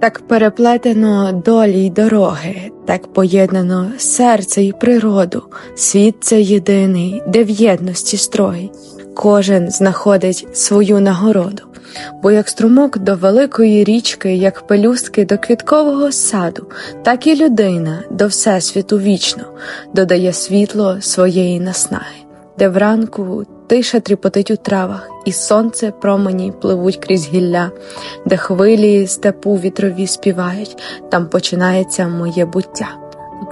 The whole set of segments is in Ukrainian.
Так переплетено долі й дороги, так поєднано серце й природу. Світ це єдиний, де в єдності строй. Кожен знаходить свою нагороду. Бо як струмок до великої річки, як пелюстки до квіткового саду, так і людина до всесвіту вічно додає світло своєї наснаги, де вранку тиша тріпотить у травах, і сонце промені пливуть крізь гілля, де хвилі степу вітрові співають, там починається моє буття.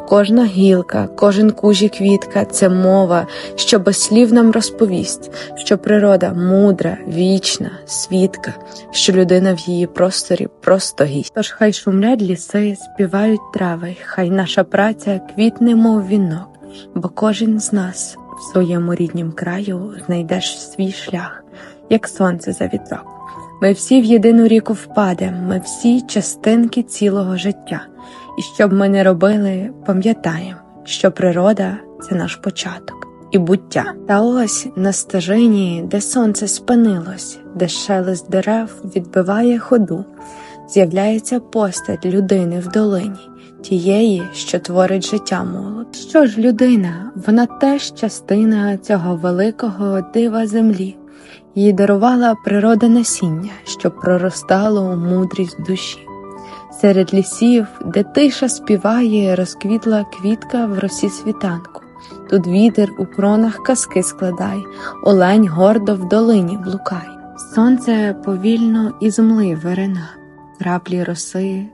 Кожна гілка, кожен куж і квітка це мова, що без слів нам розповість, що природа мудра, вічна, свідка, що людина в її просторі просто гість. Тож хай шумлять ліси, співають трави, хай наша праця квітне, мов вінок, бо кожен з нас в своєму ріднім краю знайдеш свій шлях, як сонце за вітрок. Ми всі в єдину ріку впадем, ми всі частинки цілого життя. І що б ми не робили, пам'ятаємо, що природа це наш початок і буття. Та ось на стежині, де сонце спинилось, де шелест дерев відбиває ходу, з'являється постать людини в долині, тієї, що творить життя молод. Що ж людина? Вона теж частина цього великого дива землі. Їй дарувала природа насіння, що проростало у мудрість душі. Серед лісів, де тиша співає, розквітла квітка в росі світанку. Тут вітер у кронах казки складай, олень гордо в долині блукай. Сонце повільно із мли верена, краплі роси,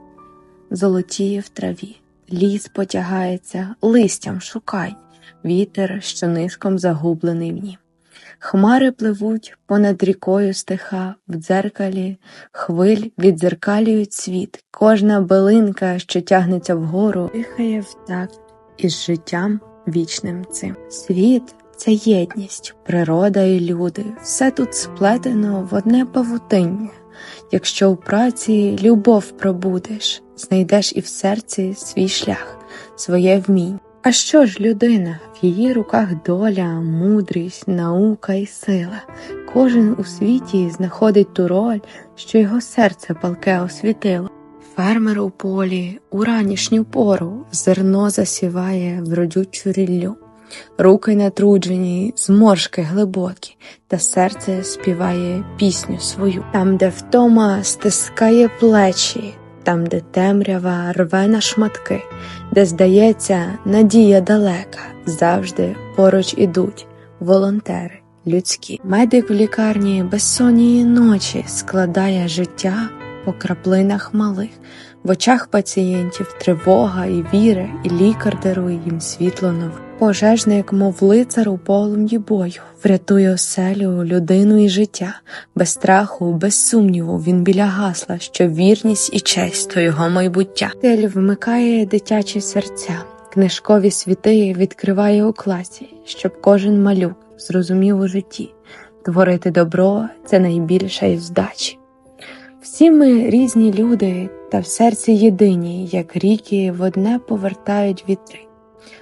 золоті в траві. Ліс потягається, листям шукай, вітер, що нишком загублений в нім. Хмари пливуть понад рікою стиха, в дзеркалі хвиль віддзеркалюють світ. Кожна билинка, що тягнеться вгору, дихає в такт із життям вічним цим. Світ це єдність, природа і люди. Все тут сплетено в одне павутиння. Якщо у праці любов пробудеш, знайдеш і в серці свій шлях, своє вміння. А що ж людина? В її руках доля, мудрість, наука і сила. Кожен у світі знаходить ту роль, що його серце палке освітило. Фермер у полі у ранішню пору зерно засіває в родючу ріллю. Руки натруджені, зморшки глибокі, та серце співає пісню свою. Там, де втома стискає плечі, там, де темрява рве на шматки, де, здається, надія далека, завжди поруч ідуть волонтери людські. Медик в лікарні безсонні ночі складає життя по краплинах малих. В очах пацієнтів тривога і віра, і лікар дарує їм світло нове. Пожежник, мов лицар у полум'ї бою, врятує оселю, людину і життя. Без страху, без сумніву він біля гасла, що вірність і честь то його майбуття. Тель вмикає дитячі серця, книжкові світи відкриває у класі, щоб кожен малюк зрозумів у житті. Творити добро це найбільша із здачі. Всі ми різні люди, та в серці єдині, як ріки в одне повертають вітри.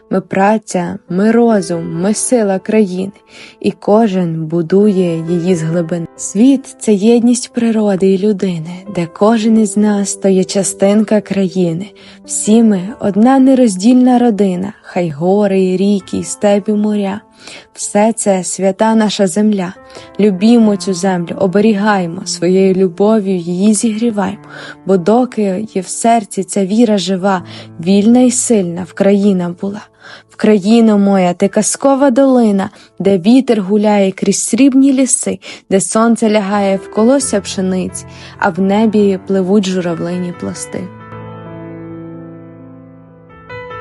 Ми праця, ми розум, ми сила країни, і кожен будує її з глибини. Світ це єдність природи і людини, де кожен із нас то є частинка країни. Всі ми одна нероздільна родина, хай гори, ріки, і степі моря. Все це свята наша земля. Любімо цю землю, оберігаємо своєю любов'ю, її зігріваємо, бо доки є в серці ця віра жива, вільна і сильна в країна була. В країно моя, ти казкова долина, де вітер гуляє крізь срібні ліси, де сонце лягає в колося пшениць, а в небі пливуть журавлині пласти.